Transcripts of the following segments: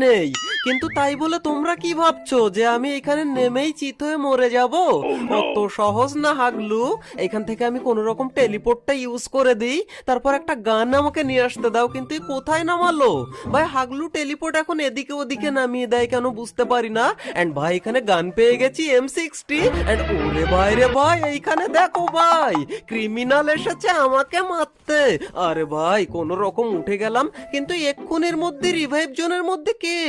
নেই কিন্তু তাই বলে তোমরা কি ভাবছ যে আমি এখানে নেমেই চিত হয়ে মরে যাব? অত সহজ না হাগলু। এখান থেকে আমি কোন রকম টেলিপোর্টটা ইউজ করে দিই। তারপর একটা গান আমাকে নিয়ে আসতে দাও কিন্তু কোথায় নামালো? ভাই হাগলু টেলিপোর্ট এখন এদিকে ওদিকে নামিয়ে দেয় কেন বুঝতে পারি না। এন্ড ভাই এখানে গান পেয়ে গেছি এম সিক্সটি এন্ড ওরে ভাই রে ভাই এইখানে দেখো ভাই ক্রিমিনাল এসেছে আমাকে মারতে। আরে ভাই কোন রকম উঠে গেলাম কিন্তু এক্ষুনির মধ্যে রিভাইভ জোনের মধ্যে কে?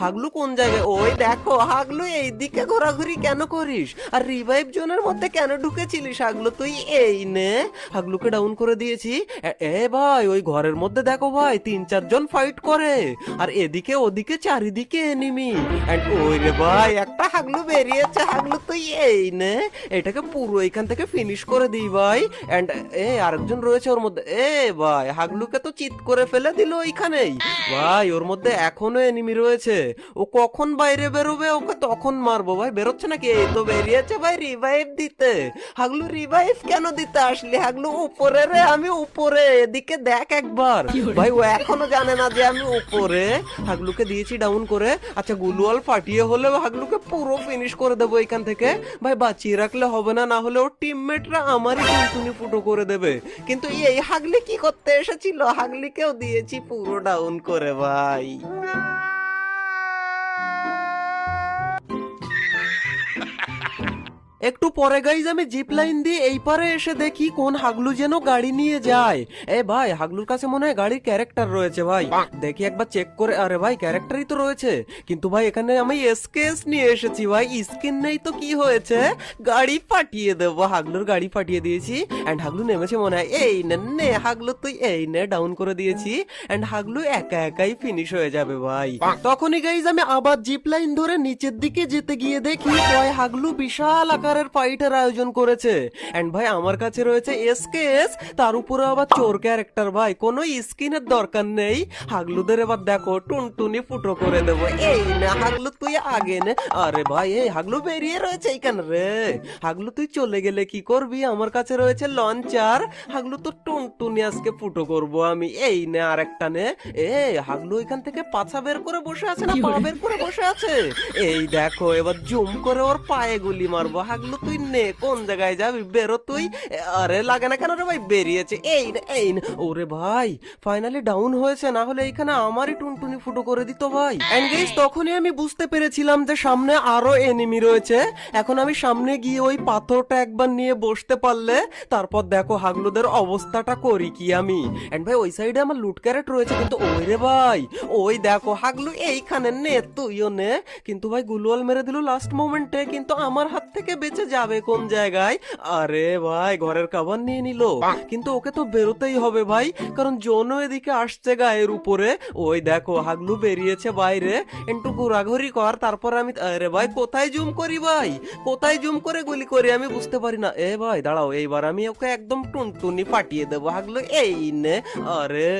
হাগলু কোন জায়গায়? ওই দেখো, হাগলু, এইদিকে ঘোরাঘুরি কেন করিস? আর রিভাইভ জোনের মধ্যে কেন ঢুকেছিলিস হাগলু? তুই এই নে। হাগলুকে ডাউন করে দিয়েছি। এ- এ ভাই, ওই ঘরের মধ্যে দেখো ভাই, তিন চারজন ফাইট করে। আর এদিকে, ওদিকে, চারিদিকে এনিমি এন্ড ওই রে ভাই, একটা হাগলু বেরিয়েছে। হাগলু, তুই এই নে। এটাকে পুরো এখান থেকে ফিনিশ করে দিই ভাই। এন্ড এ, আরেকজন রয়েছে ওর মধ্যে। এ ভাই, হাগলুকে তো চিৎ করে ফেলে দিল ওইখানেই। ভাই, ওর মধ্যে এখনও এনিমি রয়েছে। ও কখন বাইরে বেরোবে? ওকে তখন মারবো। ভাই বেরোচ্ছে নাকি? এই তো বেরিয়েছে ভাই রিভাইভ দিতে। হাগলু রিভাইভ কেন দিতে আসলি? হাগলু উপরে রে আমি উপরে। এদিকে দেখ একবার। ভাই ও এখনও জানে না যে আমি উপরে। হাগলুকে দিয়েছি ডাউন করে। আচ্ছা গুলুয়াল ফাটিয়ে হলেও হাগলুকে পুরো ফিনিশ করে দেবো এখান থেকে। ভাই বাঁচিয়ে রাখলে হবে না না হলে ওর টিমমেটরা আমারই টুনটুনি ফুটো করে দেবে। কিন্তু এই হাগলি কি করতে এসেছিল? হাগলিকেও দিয়েছি পুরো ডাউন করে ভাই। একটু পরে গাইজ আমি জিপ লাইন দিয়ে এই পারে এসে দেখি কোন হাগলু যেন গাড়ি নিয়ে যায়। এ ভাই, হাগলুর কাছে মনে হয় গাড়ির ক্যারেক্টার রয়েছে ভাই। দেখি একবার চেক করে, আরে ভাই ক্যারেক্টারই তো রয়েছে। কিন্তু ভাই, এখানে আমি এসকেএস নিয়ে এসেছি ভাই। স্কিন নেই তো কি হয়েছে? গাড়ি পাঠিয়ে দেবো। হাগলুর গাড়ি পাঠিয়ে দিয়েছি। এন্ড হাগলু নেমেছে মনে হয়, এই নে নে হাগলু, তুই এই নে ডাউন করে দিয়েছি। এন্ড হাগলু একা একাই ফিনিশ হয়ে যাবে ভাই। তখনই গাইজ আমি আবার জিপ লাইন ধরে নিচের দিকে যেতে গিয়ে দেখি ভাই হাগলু বিশাল আকারের ফাইটের আয়োজন করেছে। এন্ড ভাই আমার কাছে রয়েছে এসকেএস তার উপরে আবার চোর ক্যারেক্টার ভাই কোনো স্কিনের দরকার নেই। হাগলুদের এবার দেখো টুনটুনি ফুটো করে দেবো। এই না হাগলু তুই আগে নে। আরে ভাই এই হাগলু বেরিয়ে রয়েছে এইখানে রে। হাগলু তুই চলে গেলে কি করবি? আমার কাছে রয়েছে লঞ্চার হাগলু তো টুনটুনি আজকে ফুটো করব আমি। এই নে আরেকটা নে। এ হাগলু এখান থেকে পাছা বের করে বসে আছে না পা বের করে বসে আছে? এই দেখো এবার জুম করে ওর পায়ে গুলি মারবো। হাগলু তুই নে, কোন জায়গায় যাবি? বেরো তুই। আরে লাগে না কেন রে ভাই? বেরিয়েছে। এই নে এই নে। ওরে ভাই ফাইনালি ডাউন হয়েছে, না হলে এখানে আমারই টুনটুনি ফুটো করে দিত ভাই। এন্ড গাইস তখনই আমি বুঝতে পেরেছিলাম যে সামনে আরও এনিমি রয়েছে। এখন আমি সামনে গিয়ে ওই পাথরটা একবার নিয়ে বসতে পারলে, তারপর দেখো হাগলুদের অবস্থাটা করি কি আমি। এন্ড ভাই, ওই সাইডে আমার লুট ক্যারেট রয়েছে, কিন্তু ওই রে ভাই, ওই দেখো হাগলু, এইখানে নে, তুইও নে। কিন্তু ভাই, গুলওয়াল মেরে দিল লাস্ট মোমেন্টে কিন্তু আমার হাত থেকে বেঁচে যাবে কোন জায়গায়? আরে ভাই ঘরের কাবার নিয়ে নিল। কিন্তু ওকে তো বেরোতেই হবে ভাই কারণ জোনও এদিকে আসছে গায়ের উপরে। ওই দেখো হাগলু বেরিয়েছে বাইরে। একটু ঘোরাঘুরি কর তারপর আমি আরে ভাই কোথায় জুম করি ভাই? কোথায় জুম করে গুলি করি আমি বুঝতে পারি না। এ ভাই দাঁড়াও এইবার আমি ওকে একদম টুনটুনি ফাটিয়ে দেবো। হাগলু এই নে। আরে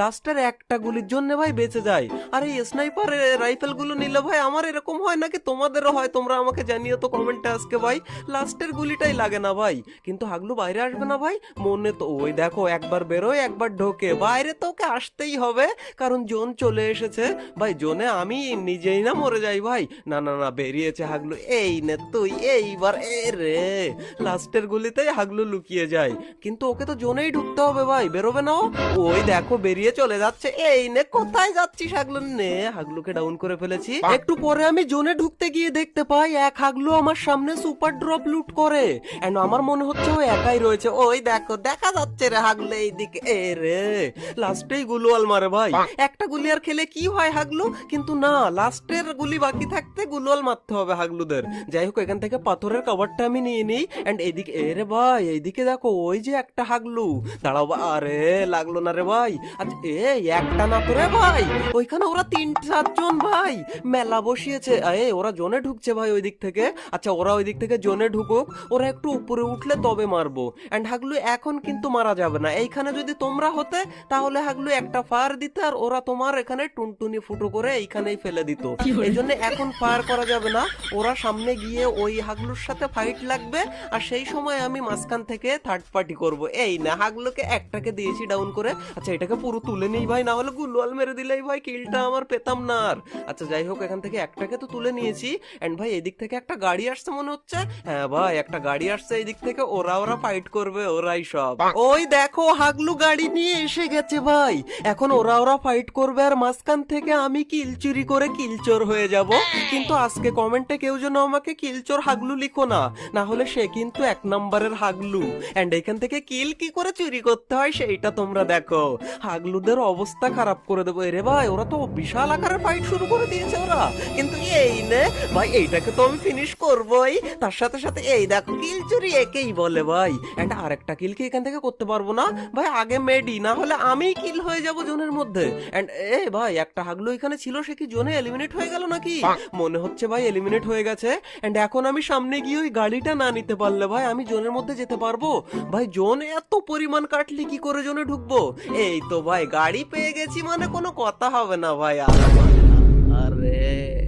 লাস্টের একটা গুলির জন্য ভাই বেঁচে যায়। আরে স্নাইপার রাইফেলগুলো নিলে ভাই আমার এরকম হয় নাকি? তোমাদেরও হয় তোমরা আমাকে জানিও তো কমেন্টে আজকে ভাই। লাস্টের গুলিটাই লাগে না ভাই। কিন্তু হাগলু বাইরে আসবে না ভাই? মনে তো ওই দেখো একবার বেরোয় একবার ঢোকে। বাইরে তো ওকে আসতেই হবে কারণ জোন চলে এসেছে। ভাই জোনে আমি নিজেই না মরে যাই ভাই। না না না বেরিয়েছে হাগলু। এই নে তুই এইবার এ রে। লাস্টের গুলিতেই হাগলু লুকিয়ে যায়। কিন্তু ওকে তো জোনেই ঢুকতে হবে ভাই। বেরোবে না ওই দেখো বেরিয়ে চলে যাচ্ছে। এই নে কোথায় যাচ্ছিস হাগলু? নে হাগলুকে ডাউন করে ফেলেছি। একটু পরে আমি জোনে ঢুকতে গিয়ে দেখতে পাই এক হাগলু আমার সামনে সুপার ড্রপ লুট করে। এন্ড আমার মনে হচ্ছে ও একাই রয়েছে। ওই দেখো, দেখা যাচ্ছে রে হাগলু এইদিকে। এ রে, লাস্টেই গুলুয়াল মারে ভাই। একটা গুলি আর খেলে কি হয় হাগলু? কিন্তু না, লাস্টের গুলি বাকি থাকতে গুলুয়াল মারতে হবে হাগলুদের। যাই হোক, এখান থেকে পাথরের কভারটা আমি নিয়ে নিই। এন্ড এদিকে এ রে ভাই, এইদিকে দেখো, ওই যে একটা হাগলু। দাঁড়াও আরে, লাগল না রে ভাই। আচ্ছা এই একটা না তো রে ভাই। ওইখানে ওরা তিন, চারজন ভাই। মেলা বসিয়েছে। এ ওরা জোনে ঢুকছে ভাই ওই দিক থেকে। আচ্ছা ওরা ওই দিক থেকে থেকে জোনে ঢুকুক ওরা একটু উপরে উঠলে তবে মারবো। এন্ড হাগলু এখন কিন্তু মারা যাবে না। এইখানে যদি তোমরা হতে তাহলে হাগলু একটা ফায়ার দিতে আর ওরা তোমার এখানে টুনটুনি ফুটো করে এইখানেই ফেলে দিত। এই জন্য এখন ফায়ার করা যাবে না। ওরা সামনে গিয়ে ওই হাগলুর সাথে ফাইট লাগবে। আর সেই সময় আমি মাঝখান থেকে থার্ড পার্টি করব। এই না হাগলুকে একটাকে দিয়েছি ডাউন করে। আচ্ছা এটাকে পুরো তুলে নেই ভাই না হলে গুলওয়াল মেরে দিলেই ভাই কিলটা আমার পেতাম না আর। আচ্ছা যাই হোক এখান থেকে একটাকে তো তুলে নিয়েছি। এন্ড ভাই এদিক থেকে একটা গাড়ি আসছে মনে হচ্ছে। হ্যাঁ ভাই একটা গাড়ি আসছে এদিক থেকে ওরা ওরা ফাইট করবে ওরাই সব। ওই দেখো হাগলু গাড়ি নিয়ে এসে গেছে ভাই। এখন ওরা ওরা ফাইট করবে আর মাঝখান থেকে আমি কিল চুরি করে কিলচোর হয়ে যাব। কিন্তু আজকে কমেন্টে কেউ যেন আমাকে কিলচোর হাগলু লিখো না। না হলে সে কিন্তু এক নম্বরের হাগলু। এন্ড এখান থেকে কিল কি করে চুরি করতে হয় সেইটা তোমরা দেখো। হাগলুদের অবস্থা খারাপ করে দেবো। এরে ভাই ওরা তো বিশাল আকারে ফাইট শুরু করে দিয়েছে ওরা। কিন্তু এই নে ভাই এইটাকে তো আমি ফিনিশ করবই। তার সাথে সাথে, এই দেখো কিল চুরি একেই বলে ভাই। এন্ড আরেকটা কিল কি এখান থেকে করতে পারব না? ভাই, আগে মেডি, না হলে আমি কিল হয়ে যাব জোনের মধ্যে। এন্ড এ ভাই, একটা হাগলু এখানে ছিল, সে কি জোনে এলিমিনেট হয়ে গেল নাকি? মনে হচ্ছে ভাই এলিমিনেট হয়ে গেছে। এন্ড এখন আমি সামনে গিয়ে ওই গাড়িটা না নিতে পারলে ভাই, আমি জোনের মধ্যে যেতে পারব? ভাই, জোন এত পরিমাণ কাটলি, কি করে জোনে ঢুকবো? এই তো ভাই, গাড়ি পেয়ে গেছি মানে কোনো কথা হবে না ভাই আর আরে।